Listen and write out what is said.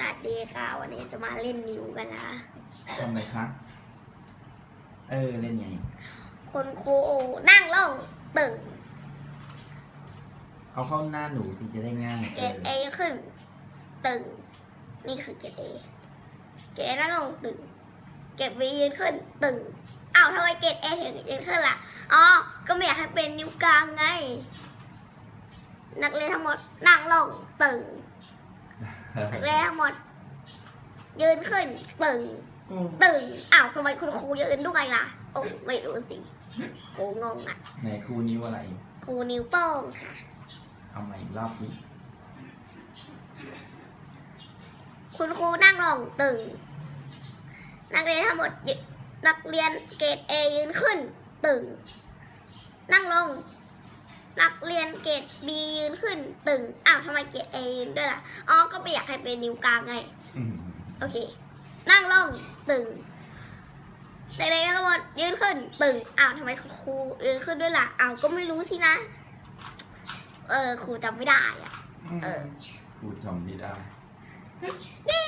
สวัสดีค่ะ วันนี้จะมาเล่นนิ้วกันนะคะทำไมคะ เออ เล่นไงคุณครูนั่งลงตึงเอาเข้าหน้าหนูสิจะได้ง่ายเกรดเอขึ้น ตึง นี่คือเกรดเอเกรดเอนั่งลงตึง เกรดบียืนขึ้น ตึงอ้าวทำไมเกรดเอถึงยืนขึ้นล่ะ อ๋อ ก็ไม่อยากให้เป็นนิ้วกลางไง นักเรียนทั้งหมดนั่งลงตึง นักเรียนทั้งหมด ยืนขึ้นตึงอืมตึงอ้าวทำไมคุณครูยืนด้วยล่ะโอ้ไม่รู้สิครูงงอะไหนครูนิ้วอะไรครูนิ้วโป้งค่ะเอาใหม่อีกรอบนี้คุณครูนั่งลงตึง นักเรียนทั้งหมดยืนนักเรียนเกรดเอยืนขึ้น ตึง นั่งลง นักเรียนเกรดบียืนขึ้น ตึง อ้าวทำไมเกรดเอยืนด้วยล่ะ อ๋อ ก็ไม่อยากให้เป็นนิ้วกลางไงอืมโอเค นั่งลงตึงเด็กๆทั้งหมดยืนขึ้น ตึง อ้าวทำไมครูยืนขึ้นด้วยล่ะ อ้าว ก็ไม่รู้สินะ เออ ครูจำไม่ได้อะเออครูจำไม่ได้ เย้บ๊ายบาย